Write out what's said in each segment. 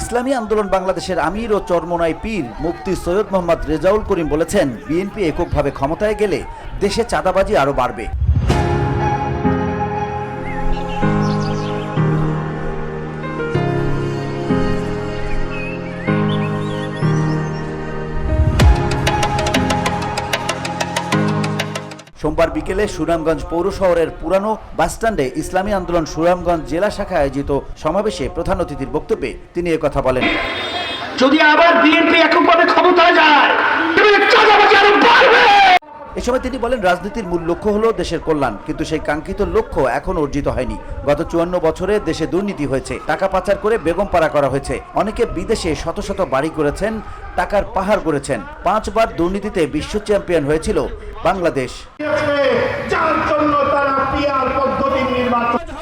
ইসলামী আন্দোলন বাংলাদেশের আমির ও চরমনাই পীর মুফতি সৈয়দ মোহাম্মদ রেজাউল করিম বলেছেন, বিএনপি এককভাবে ক্ষমতায় গেলে দেশে চাঁদাবাজি আরও বাড়বে। সোমবার বিকেলে সুনামগঞ্জ পৌর শহরের পুরানো বাসস্ট্যান্ডে ইসলামী আন্দোলন সুনামগঞ্জ জেলা শাখা আয়োজিত সমাবেশে প্রধান অতিথির বক্তব্যে তিনি কথা বলেন। যদি আবার বিএনপি এককভাবে ক্ষমতা যায় তবে চাঁদাবাজি আরও বাড়বে এ সময় তিনি বলেন রাজনীতির মূল লক্ষ্য হলো দেশের কল্যাণ কিন্তু সেই কাঙ্ক্ষিত লক্ষ্য এখন অর্জিত হয়নি। গত চুয়ান্ন বছরে দেশে দুর্নীতি হয়েছে টাকা পাচার করে বেগম পাড়া করা হয়েছে। অনেকে বিদেশে শত শত বাড়ি করেছেন টাকার পাহাড় করেছেন পাঁচবার দুর্নীতিতে বিশ্ব চ্যাম্পিয়ন হয়েছিল বাংলাদেশ।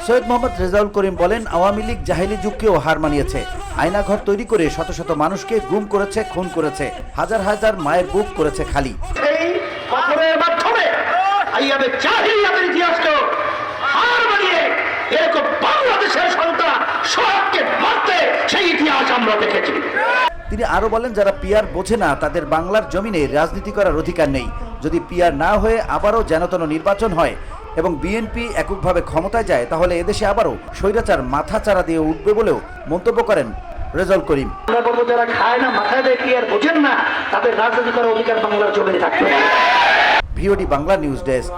সৈয়দ মোহাম্মদ রেজাউল করিম বলেন আওয়ামী লীগ জাহেলি যুগকেও হার মানিয়েছে। আয়নাঘর তৈরি করে শত শত মানুষকে গুম করেছে খুন করেছে হাজার হাজার মায়ের বুক করেছে খালি। পাথরের মাধ্যমে আইয়াবে জাহিলিয়াতের ইতিহাসকে হার মানিয়ে এরকম বাংলাদেশের সন্তান সবকে মারতে সেই ইতিহাস আমরা দেখেছি। তিনি আরও বলেন, যারা পিয়ার বোঝে না, তাদের বাংলার জমিনে রাজনীতি করার অধিকার নেই। যদি পিয়ার না হয়ে আবারও যেনতন নির্বাচন হয় এবং বিএনপি এককভাবে ক্ষমতায় যায়, তাহলে এদেশে আবারও স্বৈরাচার মাথা চারা দিয়ে উঠবে বলেও মন্তব্য করেন রেজাউল করিম। আমরা বলব যারা খায় না মাথায় দেয় কি আর বোঝেন না তাদের রাজনীতি করার অধিকার বাংলার জমিনে থাকতে ভিওডি বাংলা নিউজ ডেস্ক।